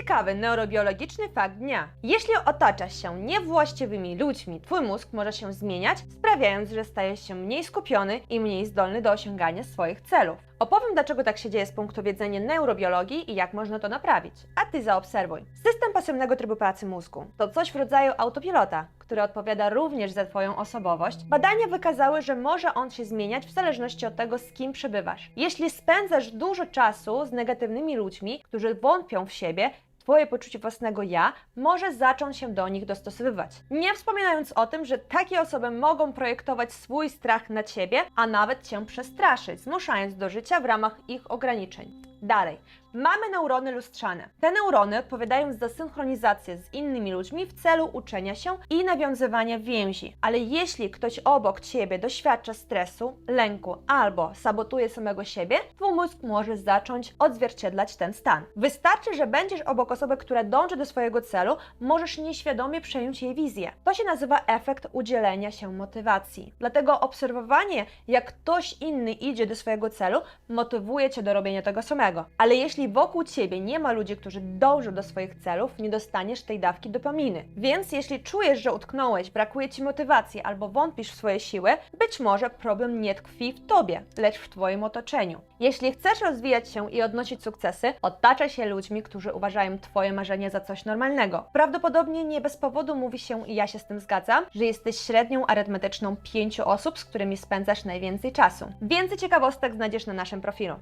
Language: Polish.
Ciekawy neurobiologiczny fakt dnia. Jeśli otaczasz się niewłaściwymi ludźmi, twój mózg może się zmieniać, sprawiając, że stajesz się mniej skupiony i mniej zdolny do osiągania swoich celów. Opowiem, dlaczego tak się dzieje z punktu widzenia neurobiologii i jak można to naprawić. A ty zaobserwuj. System pasywnego trybu pracy mózgu to coś w rodzaju autopilota, który odpowiada również za Twoją osobowość. Badania wykazały, że może on się zmieniać w zależności od tego, z kim przebywasz. Jeśli spędzasz dużo czasu z negatywnymi ludźmi, którzy wątpią w siebie, Twoje poczucie własnego ja może zacząć się do nich dostosowywać. Nie wspominając o tym, że takie osoby mogą projektować swój strach na Ciebie, a nawet Cię przestraszyć, zmuszając do życia w ramach ich ograniczeń. Dalej, mamy neurony lustrzane. Te neurony odpowiadają za synchronizację z innymi ludźmi w celu uczenia się i nawiązywania więzi. Ale jeśli ktoś obok ciebie doświadcza stresu, lęku albo sabotuje samego siebie, twój mózg może zacząć odzwierciedlać ten stan. Wystarczy, że będziesz obok osoby, która dąży do swojego celu, możesz nieświadomie przejąć jej wizję. To się nazywa efekt udzielenia się motywacji. Dlatego obserwowanie, jak ktoś inny idzie do swojego celu, motywuje cię do robienia tego samego. Ale jeśli wokół ciebie nie ma ludzi, którzy dążą do swoich celów, nie dostaniesz tej dawki dopaminy. Więc jeśli czujesz, że utknąłeś, brakuje ci motywacji albo wątpisz w swoje siły, być może problem nie tkwi w tobie, lecz w twoim otoczeniu. Jeśli chcesz rozwijać się i odnosić sukcesy, otaczaj się ludźmi, którzy uważają twoje marzenie za coś normalnego. Prawdopodobnie nie bez powodu mówi się, i ja się z tym zgadzam, że jesteś średnią arytmetyczną pięciu osób, z którymi spędzasz najwięcej czasu. Więcej ciekawostek znajdziesz na naszym profilu.